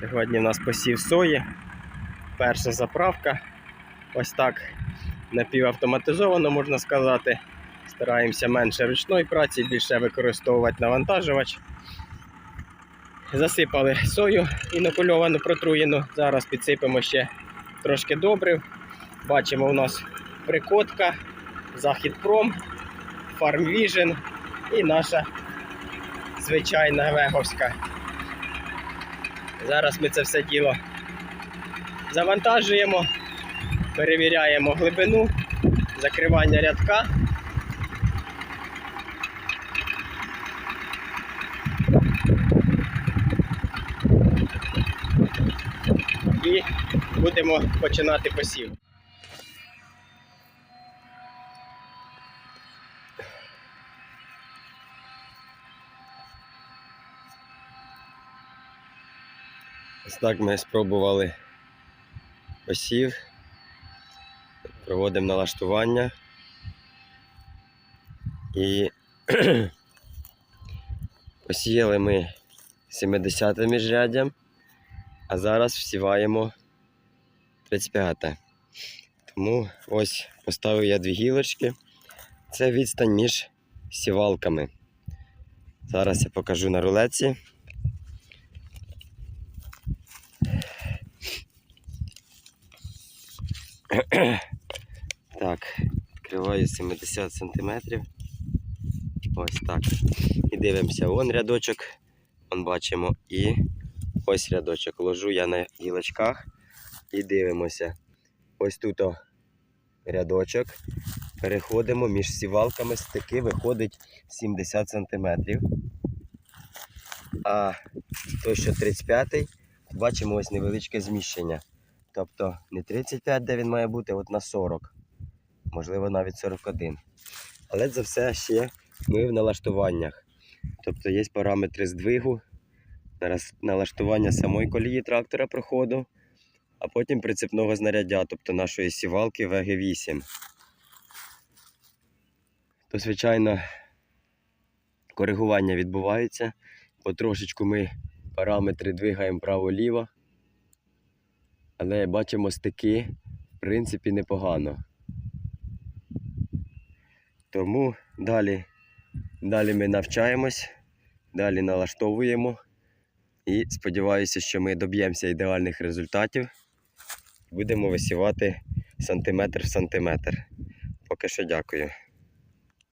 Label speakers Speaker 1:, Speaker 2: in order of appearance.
Speaker 1: Сьогодні в нас посів сої. Перша заправка. Ось так напівавтоматизовано, можна сказати. Стараємося менше ручної праці, більше використовувати навантажувач. Засипали сою інокульовану, протруєну. Зараз підсипемо ще трошки добрив. Бачимо, у нас прикотка, Західпром, Farmvision і наша звичайна веговська. Зараз ми це все діло завантажуємо, перевіряємо глибину, закривання рядка. І будемо починати посів. Ось так ми спробували посів. Проводимо налаштування. І посіяли ми 70 міжряддям, а зараз всіваємо 35. те Тому ось поставив я дві гілочки. Це відстань між сівалками. Зараз я покажу на рулеці. Так, відкриваю 70 см. Ось так. І дивимося, вон рядочок, вон бачимо, і ось рядочок. Ложу я на гілочках і дивимося. Ось тут о, рядочок. Переходимо між сівалками, стики виходить 70 см. А той, що 35-й, бачимо ось невеличке зміщення. Тобто не 35, де він має бути, от на 40. Можливо, навіть 41. Але це все ще ми в налаштуваннях. Тобто є параметри здвигу, налаштування самої колії трактора проходу, а потім прицепного знаряддя, тобто нашої сівалки ВГ8. То, звичайно, коригування відбувається. Потрошечку ми параметри двигаємо право-ліво. Але бачимо стики, в принципі, непогано. Тому далі, далі ми навчаємось, далі налаштовуємо і сподіваюся, що ми доб'ємося ідеальних результатів. Будемо висівати сантиметр в сантиметр. Поки що дякую.